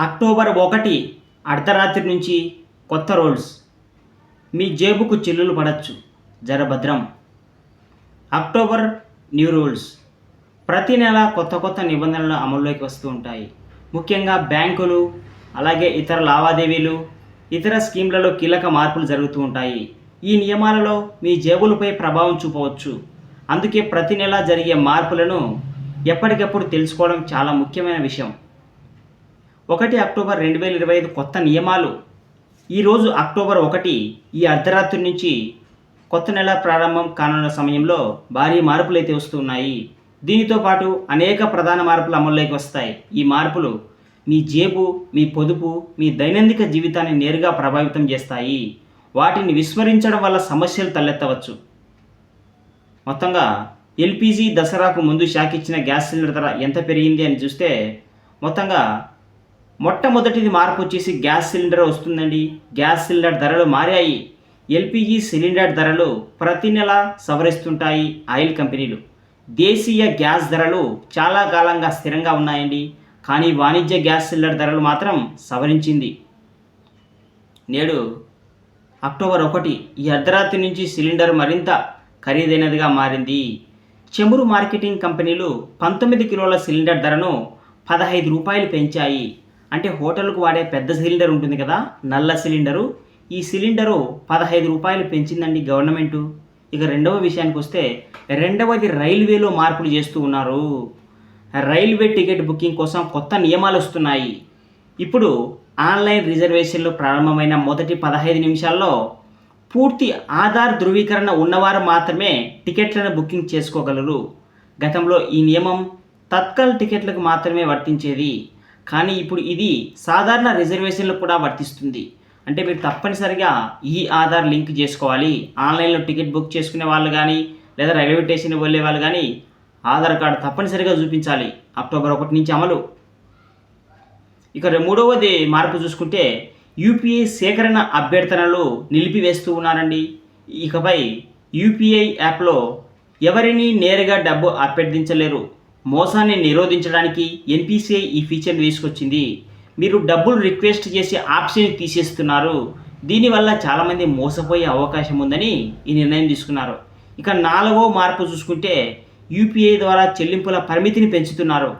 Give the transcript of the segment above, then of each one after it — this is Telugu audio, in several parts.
అక్టోబర్ ఒకటి అర్ధరాత్రి నుంచి కొత్త రూల్స్. మీ జేబుకు చిల్లులు పడచ్చు. జరభద్రం అక్టోబర్ న్యూ రూల్స్. ప్రతి నెల కొత్త కొత్త నిబంధనలు అమల్లోకి వస్తూ ఉంటాయి. ముఖ్యంగా బ్యాంకులు అలాగే ఇతర లావాదేవీలు ఇతర స్కీమ్లలో కీలక మార్పులు జరుగుతూ ఉంటాయి. ఈ నియమాలలో మీ జేబులపై ప్రభావం చూపవచ్చు. అందుకే ప్రతి నెల జరిగే మార్పులను ఎప్పటికప్పుడు తెలుసుకోవడం చాలా ముఖ్యమైన విషయం. ఒకటి అక్టోబర్ రెండు వేల ఇరవై ఐదు కొత్త నియమాలు. ఈరోజు అక్టోబర్ ఒకటి ఈ అర్ధరాత్రి నుంచి కొత్త నెల ప్రారంభం కానున్న సమయంలో భారీ మార్పులు అయితే వస్తున్నాయి. దీనితో పాటు అనేక ప్రధాన మార్పులు అమల్లోకి వస్తాయి. ఈ మార్పులు మీ జేబు మీ పొదుపు మీ దైనందిక జీవితాన్ని నేరుగా ప్రభావితం చేస్తాయి. వాటిని విస్మరించడం వల్ల సమస్యలు తలెత్తవచ్చు. మొత్తంగా ఎల్పిజి దసరాకు ముందు షాక్ ఇచ్చిన గ్యాస్ సిలిండర్ ధర ఎంత పెరిగింది అని చూస్తే మొత్తంగా మొట్టమొదటిది మార్పు వచ్చేసి గ్యాస్ సిలిండర్ వస్తుందండి. గ్యాస్ సిలిండర్ ధరలు మారాయి. ఎల్పిజి సిలిండర్ ధరలు ప్రతి నెల సవరిస్తుంటాయి ఆయిల్ కంపెనీలు. దేశీయ గ్యాస్ ధరలు చాలా కాలంగా స్థిరంగా ఉన్నాయండి. కానీ వాణిజ్య గ్యాస్ సిలిండర్ ధరలు మాత్రం సవరించింది. నేడు అక్టోబర్ ఒకటి ఈ అర్ధరాత్రి నుంచి సిలిండర్ మరింత ఖరీదైనదిగా మారింది. చెమురు మార్కెటింగ్ కంపెనీలు పంతొమ్మిది కిలోల సిలిండర్ ధరను పదహైదు రూపాయలు పెంచాయి. అంటే హోటల్కు వాడే పెద్ద సిలిండర్ ఉంటుంది కదా నల్ల సిలిండరు. ఈ సిలిండరు పదహైదు రూపాయలు పెంచిందండి గవర్నమెంటు. ఇక రెండవ విషయానికి వస్తే రెండవది రైల్వేలో మార్పులు చేస్తూ ఉన్నారు. రైల్వే టికెట్ బుకింగ్ కోసం కొత్త నియమాలు వస్తున్నాయి. ఇప్పుడు ఆన్లైన్ రిజర్వేషన్లు ప్రారంభమైన మొదటి పదహైదు నిమిషాల్లో పూర్తి ఆధార్ ధృవీకరణ ఉన్నవారు మాత్రమే టికెట్లను బుకింగ్ చేసుకోగలరు. గతంలో ఈ నియమం తత్కాల్ టికెట్లకు మాత్రమే వర్తించేది. కానీ ఇప్పుడు ఇది సాధారణ రిజర్వేషన్లు కూడా వర్తిస్తుంది. అంటే మీరు తప్పనిసరిగా ఈ ఆధార్ లింక్ చేసుకోవాలి. ఆన్లైన్లో టికెట్ బుక్ చేసుకునే వాళ్ళు కానీ లేదా రైల్వే స్టేషన్ వెళ్ళే వాళ్ళు కానీ ఆధార్ కార్డు తప్పనిసరిగా చూపించాలి. అక్టోబర్ ఒకటి నుంచి అమలు. ఇక మూడవది మార్పు చూసుకుంటే యూపీఐ సేకరణ అభ్యర్థనలు నిలిపివేస్తూ ఉన్నారండి. ఇకపై యూపీఐ యాప్లో ఎవరిని నేరుగా డబ్బు అభ్యర్థించలేరు. మోసాన్ని నిరోధించడానికి ఎన్పిసిఐ ఈ ఫీచర్ని తీసుకొచ్చింది. మీరు డబ్బులు రిక్వెస్ట్ చేసే ఆప్షన్ తీసేస్తున్నారు. దీనివల్ల చాలామంది మోసపోయే అవకాశం ఉందని ఈ నిర్ణయం తీసుకున్నారు. ఇక నాలుగో మార్పు చూసుకుంటే యూపీఐ ద్వారా చెల్లింపుల పరిమితిని పెంచుతున్నారు.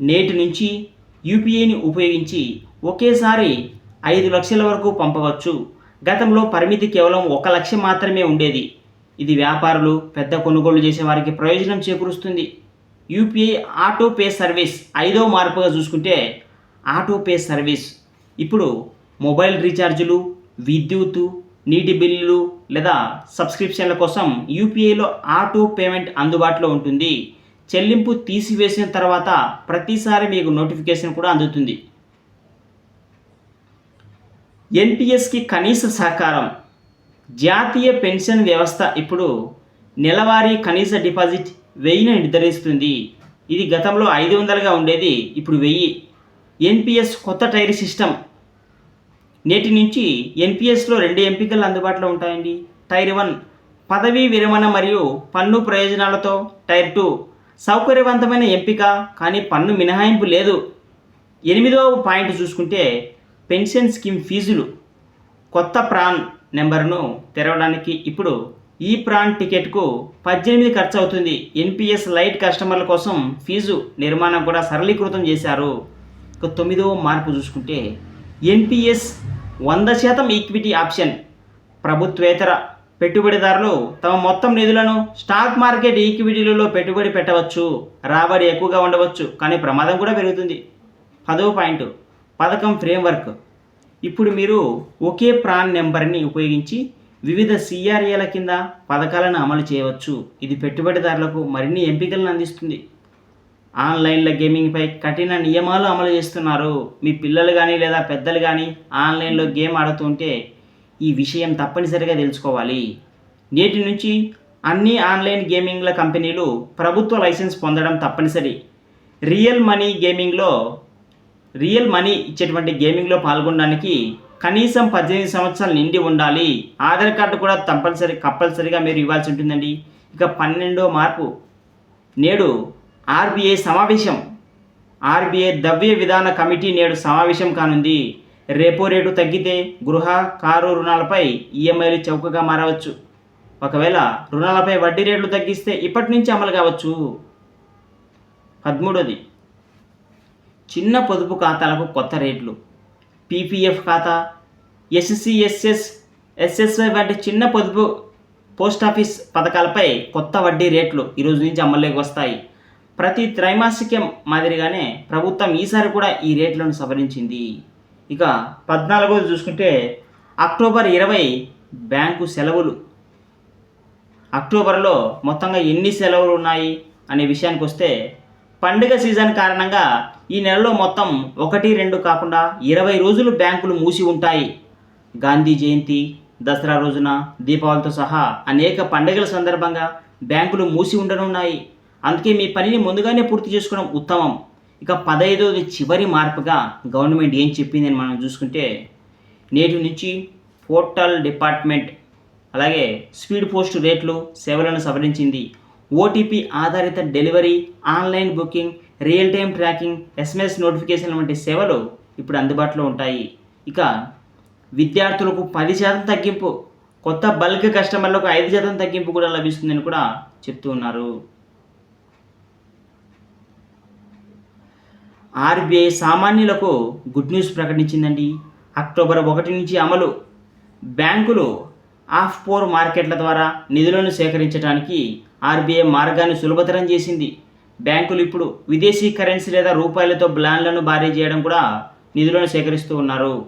నేటి నుంచి యూపీఐని ఉపయోగించి ఒకేసారి ఐదు లక్షల వరకు పంపవచ్చు. గతంలో పరిమితి కేవలం ఒక లక్ష మాత్రమే ఉండేది. ఇది వ్యాపారులు పెద్ద కొనుగోలు చేసే వారికి ప్రయోజనం చేకూరుస్తుంది. యూపీఐ ఆటో పే సర్వీస్ ఐదో మార్పుగా చూసుకుంటే ఆటో పే సర్వీస్. ఇప్పుడు మొబైల్ రీఛార్జులు విద్యుత్ నీటి బిల్లులు లేదా సబ్స్క్రిప్షన్ల కోసం యూపీఐలో ఆటో పేమెంట్ అందుబాటులో ఉంటుంది. చెల్లింపు తీసివేసిన తర్వాత ప్రతిసారి మీకు నోటిఫికేషన్ కూడా అందుతుంది. ఎన్పిఎస్కి కనీస సహకారం. జాతీయ పెన్షన్ వ్యవస్థ ఇప్పుడు నెలవారీ కనీస డిపాజిట్ వెయ్యిని నిర్ధరిస్తుంది. ఇది గతంలో ఐదు వందలుగా ఉండేది ఇప్పుడు వెయ్యి. ఎన్పిఎస్ కొత్త టైర్ సిస్టమ్. నేటి నుంచి ఎన్పిఎస్లో రెండు ఎంపికలు అందుబాటులో ఉంటాయండి. టైర్ వన్ పదవీ విరమణ మరియు పన్ను ప్రయోజనాలతో టైర్ టూ. సౌకర్యవంతమైన ఎంపిక కానీ పన్ను మినహాయింపు లేదు. ఎనిమిదవ పాయింట్ చూసుకుంటే పెన్షన్ స్కీమ్ ఫీజులు. కొత్త ప్రాన్ నెంబర్ను తెరవడానికి ఇప్పుడు ఈ ప్రాన్ టికెట్కు పద్దెనిమిది ఖర్చు అవుతుంది ఎన్పిఎస్ లైట్ కస్టమర్ల కోసం ఫీజు నిర్మాణం కూడా సరళీకృతం చేశారు. ఇక తొమ్మిదవ మార్పు చూసుకుంటే ఎన్పిఎస్ వంద శాతం ఈక్విటీ ఆప్షన్. ప్రభుత్వేతర పెట్టుబడిదారులు తమ మొత్తం నిధులను స్టాక్ మార్కెట్ ఈక్విటీలలో పెట్టుబడి పెట్టవచ్చు. రాబడి ఎక్కువగా ఉండవచ్చు కానీ ప్రమాదం కూడా పెరుగుతుంది. పదవ పాయింట్ పథకం ఫ్రేమ్వర్క్. ఇప్పుడు మీరు ఒకే ప్రాన్ నెంబర్ని ఉపయోగించి వివిధ సిఆర్ఏల కింద పథకాలను అమలు చేయవచ్చు. ఇది పెట్టుబడిదారులకు మరిన్ని ఎంపికలను అందిస్తుంది. ఆన్లైన్ల గేమింగ్పై కఠిన నియమాలు అమలు చేస్తున్నారు. మీ పిల్లలు కానీ లేదా పెద్దలు కానీ ఆన్లైన్లో గేమ్ ఆడుతుంటే ఈ విషయం తప్పనిసరిగా తెలుసుకోవాలి. నేటి నుంచి అన్ని ఆన్లైన్ గేమింగ్ల కంపెనీలు ప్రభుత్వ లైసెన్స్ పొందడం తప్పనిసరి. రియల్ మనీ గేమింగ్లో రియల్ మనీ ఇచ్చేటువంటి గేమింగ్లో పాల్గొనడానికి కనీసం పద్దెనిమిది సంవత్సరాలు నిండి ఉండాలి. ఆధార్ కార్డు కూడా తప్పనిసరి కంపల్సరిగా మీరు ఇవ్వాల్సి ఉంటుందండి. ఇక పన్నెండో మార్పు. నేడు ఆర్బీఐ సమావేశం. ఆర్బీఐ ద్రవ్య విధాన కమిటీ నేడు సమావేశం కానుంది. రేపో రేటు తగ్గితే గృహ కారు రుణాలపై ఈఎంఐలు చౌకగా మారవచ్చు. ఒకవేళ రుణాలపై వడ్డీ రేట్లు తగ్గిస్తే ఇప్పటి నుంచి అమలు కావచ్చు. పదమూడోది. చిన్న పొదుపు ఖాతాలకు కొత్త రేట్లు. పీపీఎఫ్ ఖాతా ఎస్సిఎస్ఎస్ ఎస్ఎస్వై వంటి చిన్న పొదుపు పోస్ట్ ఆఫీస్ పథకాలపై కొత్త వడ్డీ రేట్లు ఈరోజు నుంచి అమల్లోకి వస్తాయి. ప్రతి త్రైమాసికం మాదిరిగానే ప్రభుత్వం ఈసారి కూడా ఈ రేట్లను సవరించింది. ఇక పద్నాలుగోది చూసుకుంటే అక్టోబర్ ఇరవై బ్యాంకు సెలవులు. అక్టోబర్లో మొత్తంగా ఎన్ని సెలవులు ఉన్నాయి అనే విషయానికి వస్తే పండుగ సీజన్ కారణంగా ఈ నెలలో మొత్తం ఒకటి రెండు కాకుండా ఇరవై రోజులు బ్యాంకులు మూసి ఉంటాయి. గాంధీ జయంతి దసరా రోజున దీపావళితో సహా అనేక పండుగల సందర్భంగా బ్యాంకులు మూసి ఉండనున్నాయి. అందుకే మీ పనిని ముందుగానే పూర్తి చేసుకోవడం ఉత్తమం. ఇక పదహైదవది చివరి మార్పుగా గవర్నమెంట్ ఏం చెప్పిందని మనం చూసుకుంటే నేటి నుంచి పోర్టల్ డిపార్ట్మెంట్ అలాగే స్పీడ్ పోస్ట్ రేట్లు సేవలను సవరించింది. ఓటీపీ ఆధారిత delivery online booking real time tracking SMS notification వంటి సేవలు ఇప్పుడు అందుబాటులో ఉంటాయి. ఇక విద్యార్థులకు పది శాతం తగ్గింపు కొత్త బల్క్ కస్టమర్లకు ఐదు శాతం తగ్గింపు కూడా లభిస్తుందని కూడా చెప్తూ ఉన్నారు. ఆర్బీఐ సామాన్యులకు గుడ్ న్యూస్ ప్రకటించిందండి. అక్టోబర్ ఒకటి నుంచి అమలు. బ్యాంకులు ఆఫ్ పోర్ మార్కెట్ల ద్వారా నిధులను సేకరించడానికి ఆర్బీఐ మార్గాన్ని సులభతరం చేసింది. బ్యాంకులు ఇప్పుడు విదేశీ కరెన్సీ లేదా రూపాయలతో బ్లాన్లను భారీ చేయడం కూడా నిధులను సేకరిస్తూ ఉన్నారు.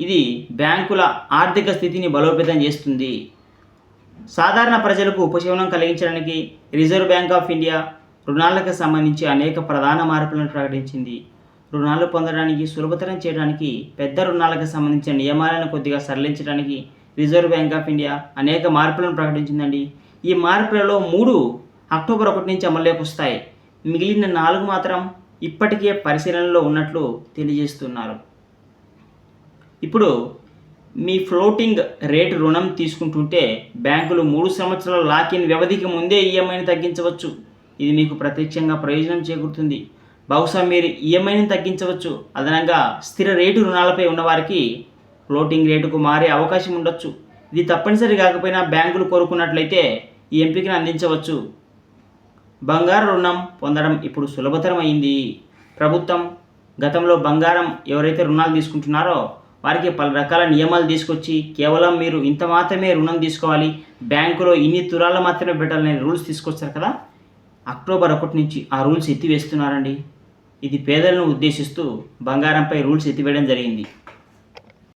ఇది బ్యాంకుల ఆర్థిక స్థితిని బలోపేతం చేస్తుంది. సాధారణ ప్రజలకు ఉపశమనం కలిగించడానికి రిజర్వ్ బ్యాంక్ ఆఫ్ ఇండియా రుణాలకు సంబంధించి అనేక ప్రధాన మార్పులను ప్రకటించింది. రుణాలు పొందడానికి సులభతరం చేయడానికి పెద్ద రుణాలకు సంబంధించిన నియమాలను కొద్దిగా సరళించడానికి రిజర్వ్ బ్యాంక్ ఆఫ్ ఇండియా అనేక మార్పులను ప్రకటించిందండి. ఈ మార్పులలో మూడు అక్టోబర్ ఒకటి నుంచి అమల్లోకి వస్తాయి మిగిలిన నాలుగు మాత్రం ఇప్పటికే పరిశీలనలో ఉన్నట్లు తెలియజేస్తున్నారు. ఇప్పుడు మీ ఫ్లోటింగ్ రేటు రుణం తీసుకుంటుంటే బ్యాంకులు మూడు సంవత్సరాల లాకిన్ వ్యవధికి ముందే ఈఎంఐని తగ్గించవచ్చు. ఇది మీకు ప్రత్యక్షంగా ప్రయోజనం చేకూరుతుంది. బహుశా మీరు ఈఎంఐని తగ్గించవచ్చు. అదనంగా స్థిర రేటు రుణాలపై ఉన్నవారికి ఫ్లోటింగ్ రేటుకు మారే అవకాశం ఉండొచ్చు. ఇది తప్పనిసరి కాకపోయినా బ్యాంకులు కోరుకున్నట్లయితే ఈ ఎంపికను అందించవచ్చు. బంగారు రుణం పొందడం ఇప్పుడు సులభతరం అయింది. ప్రభుత్వం గతంలో బంగారం ఎవరైతే రుణాలు తీసుకుంటున్నారో వారికి పలు రకాల నియమాలు తీసుకొచ్చి కేవలం మీరు ఇంత మాత్రమే రుణం తీసుకోవాలి. బ్యాంకులో ఇన్ని తులాలు మాత్రమే పెట్టాలనే రూల్స్ తీసుకొచ్చారు కదా. అక్టోబర్ ఒకటి నుంచి ఆ రూల్స్ ఎత్తివేస్తున్నారండి. ఇది పేదలను ఉద్దేశిస్తూ బంగారంపై రూల్స్ ఎత్తివేయడం జరిగింది.